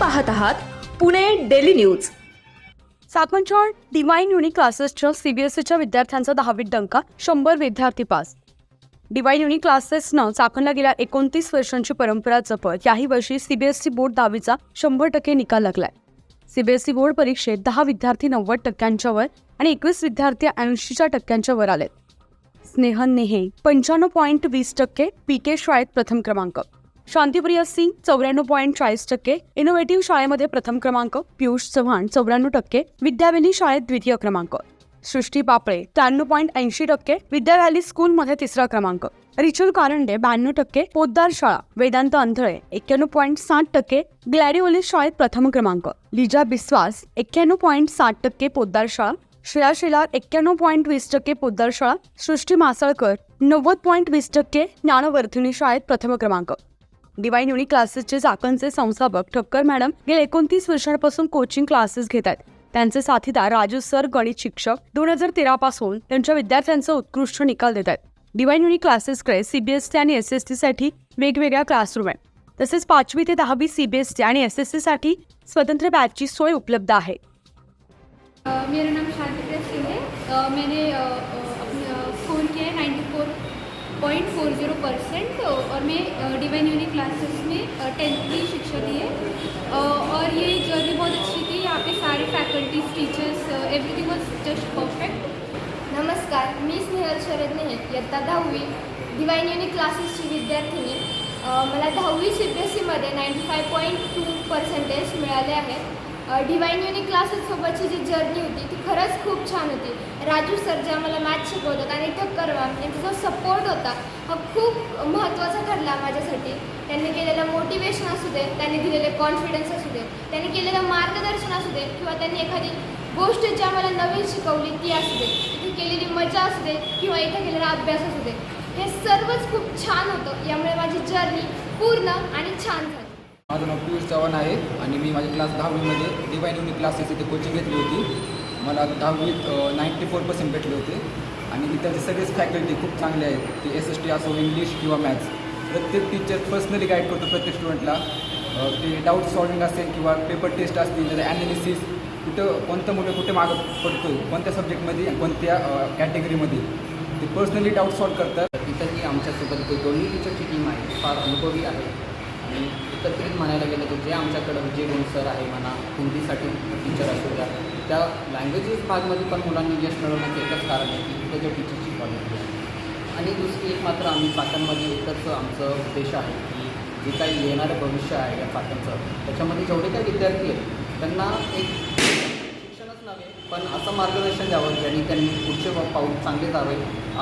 पाहत आहात Pune daily news. साखरच्या डिवाईन युनिक क्लासेसच्या सीबीएसईच्या विद्यार्थ्यांचा दहावीत डंका शंभर विद्यार्थी पास. डिवाईन युनिक क्लासेसनं चाकणला गेल्या एकोणतीस वर्षांची परंपरा जपत याही वर्षी सीबीएसई बोर्ड दहावीचा शंभर टक्के निकाल लागलाय. सीबीएसई बोर्ड परीक्षेत दहा विद्यार्थी नव्वद टक्क्यांच्या वर आणि एकवीस विद्यार्थी ऐंशीच्या टक्क्यांच्या वर आलेत. स्नेहन नेहे पंच्याण्णव पॉईंट वीस टक्के पी के शाळेत प्रथम क्रमांक. शांतीप्रिया सिंग चौऱ्याण्णव पॉईंट चाळीस टक्के इनोव्हेटिव्ह शाळेमध्ये प्रथम क्रमांक पियुष चव्हाण चौऱ्याण्णव टक्के विद्याविनी शाळेत द्वितीय क्रमांक. सृष्टी पापळे त्र्याण्णव पॉईंट ऐंशी टक्के विद्या व्हॅली स्कूलमध्ये तिसरा क्रमांक. रिचल कारंडे ब्याण्णव टक्के पोद्दार शाळा वेदांत अंधळे एक्क्याण्णव पॉईंट साठ टक्के ग्लॅडिओलिस शाळेत प्रथम क्रमांक. लिजा बिस्वास एक्क्याण्णव पॉईंट साठ टक्के पोद्दार शाळा श्रेया शेलार एक्क्याण्णव पॉईंट वीस टक्के पोद्दार शाळा सृष्टी मासळकर नव्वद पॉईंट वीस टक्के ज्ञानवर्धिनी शाळेत प्रथम क्रमांक. डिवाईन युनिक क्लासेसचे चाकणचे संस्थापक ठक्कर मॅडम गेल्या एकोणतीस वर्षांपासून कोचिंग क्लासेस घेत आहेत. त्यांचे साथीदार राजू सर गणित शिक्षक दोन हजार तेरा पासून त्यांच्या विद्यार्थ्यांचा उत्कृष्ट निकाल देत आहेत. डिवाईन युनिक क्लासेसकडे सीबीएसटी आणि एस एससाठी वेगवेगळ्या क्लासरूम आहेत. तसेच पाचवी ते दहावी सीबीएसटी आणि एस एससाठी स्वतंत्र बॅचची सोय उपलब्ध आहे. मेरा नाम शांतिप्रिया सिंह है। मैंने अ, किया है ninety four point four zero percent और मैं डिवाइन यूनिक क्लासेस में टेंथ की शिक्षा दी है। और ये जर्नी बहुत अच्छी थी। यहाँ पे सारे faculties teachers everything was just perfect नमस्कार मी स्नेहल शरद नेहे इयत्ता दहावी डिवाइन युनिक क्लासेसची विद्यार्थिनी मला दहावी सी बी एस सीमध्ये ninety five point two percentage मिळाले आहेत. अ, डिवाईन युनिक क्लासेससोबतची जी जर्नी होती ती खरंच खूप छान होती. राजू सर जे आम्हाला मॅथ शिकवतात आणि ठक्कर मॅम यांचा जो सपोर्ट होता हा खूप महत्त्वाचा ठरला माझ्यासाठी. त्यांनी केलेलं मोटिवेशन असू दे त्यांनी दिलेले कॉन्फिडन्स असू दे त्यांनी केलेलं मार्गदर्शन असू दे किंवा त्यांनी एखादी गोष्ट जी आम्हाला नवीन शिकवली ती असू दे तिथे केलेली मजा असू दे किंवा इथे केलेला अभ्यास असू दे. हे सर्वच खूप छान होतं. यामुळे माझी जर्नी पूर्ण आणि छान झाली. माझं नाव पियुष चव्हाण आहे आणि मी माझ्या क्लास दहावीमध्ये डिवाईन युनिक क्लासेस इथे कोचिंग घेतली होती. मला दहावीत नाईंटी फोर पर्सेंट भेटले होते. आणि इथलचे सगळेच फॅकल्टी खूप चांगले आहेत. ते एस एस टी असो इंग्लिश किंवा मॅथ्स प्रत्येक टीचर पर्सनली गाईड करतो प्रत्येक स्टुडंटला ते डाऊट सॉल्विंग असेल किंवा पेपर टेस्ट असतील त्याचं ॲनालिसिस कुठं कोणतं मुलं कुठे मागं पडतो कोणत्या सब्जेक्टमध्ये कोणत्या कॅटेगरीमध्ये ते पर्सनली डाऊट सॉल्व करतात. तिथंही आमच्यासोबत दोन्ही टीचरची टीम आहे. फार अनुभवी आहे आणि एकत्रित म्हणायला गेलं तर जे आमच्याकडं विजय गुण सर आहे म्हणा हिंदीसाठी टीचर असू द्या त्या लँग्वेजेस भागमध्ये पण मुलांनी यश मिळवण्याचं एकच कारण आहे की तिथं जे टीचरची क्वालिटी आहे. आणि दुसरी एक मात्र आम्ही पाटणमध्ये एकच आमचं उद्देश आहे की जे काही येणारं भविष्य आहे या पाटणचं त्याच्यामध्ये जेवढे काही विद्यार्थी आहेत त्यांना एक शिक्षणच नव्हे पण असं मार्गदर्शन द्यावं ज्याने त्यांनी पुढचे पाऊल चांगले जावे.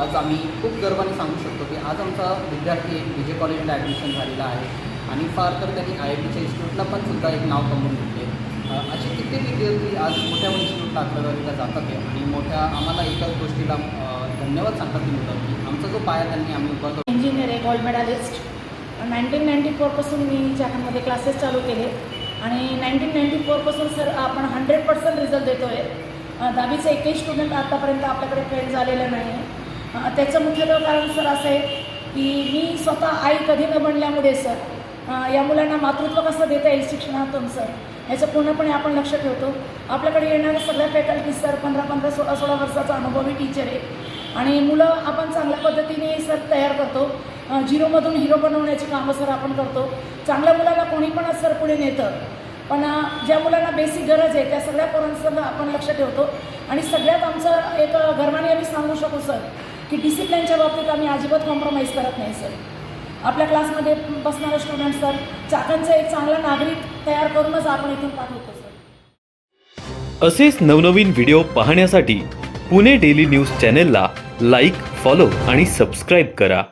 आज आम्ही खूप गर्वाने सांगू शकतो की आज आमचा विद्यार्थी एक विजय कॉलेजला ॲडमिशन झालेला आहे. आणि फार तर त्यांनी आय आय टीच्या इन्स्टिट्यूटला पण सुद्धा एक नाव कमवून घेतले. असे कित्येक विद्यार्थी आज मोठ्या इन्स्टिट्यूटला आपल्याला जातात आहे आणि मोठ्या आम्हाला एकाच गोष्टीला धन्यवाद सांगतात ती मुलं की आमचा जो पाया त्यांनी आम्ही उभा करतो इंजिनियर आहे गोल्ड मेडलिस्ट नाईन्टीन नाईन्टी फोरपासून मी चाकणमध्ये क्लासेस चालू केले. आणि नाईन्टीन नाईन्टी फोरपासून सर आपण हंड्रेड पर्सेंट रिझल्ट देतो आहे दहावीचे एकही स्टुडंट आतापर्यंत आपल्याकडे फेल झालेलं नाही आहे त्याचं मुख्यतः कारण सर असं आहे की मी स्वतः आई कधी न बनल्यामुळे सर या मुलांना मातृत्व कसं देता येईल शिक्षणातून सर ह्याचं पूर्णपणे आपण लक्ष ठेवतो. आपल्याकडे येणाऱ्या सगळ्या फॅकल्टी सर पंधरा पंधरा सोळा सोळा वर्षाचा अनुभवी टीचर आहे. आणि मुलं आपण चांगल्या पद्धतीने सर तयार करतो. झिरोमधून हिरो बनवण्याची कामं सर आपण करतो. चांगल्या मुलाला कोणी पण सर पुढे नेतं. पण ज्या मुलांना बेसिक गरज आहे त्या सगळ्या पोरांचं आपण लक्ष ठेवतो. आणि सगळ्यात आमचं एक गर्वाने आम्ही सांगू शकू सर की डिसिप्लिनच्या बाबतीत आम्ही अजिबात कॉम्प्रोमाइज करत नाही सर आपल्या क्लासमध्ये बसणारे स्टुडंट सर चाकणचं एक चांगला नागरिक तयार करूनच आपण इथून पाठवतो सर असेच नवनवीन व्हिडिओ पाहण्यासाठी पुणे डेली न्यूज चॅनेलला लाईक फॉलो आणि सबस्क्राईब करा.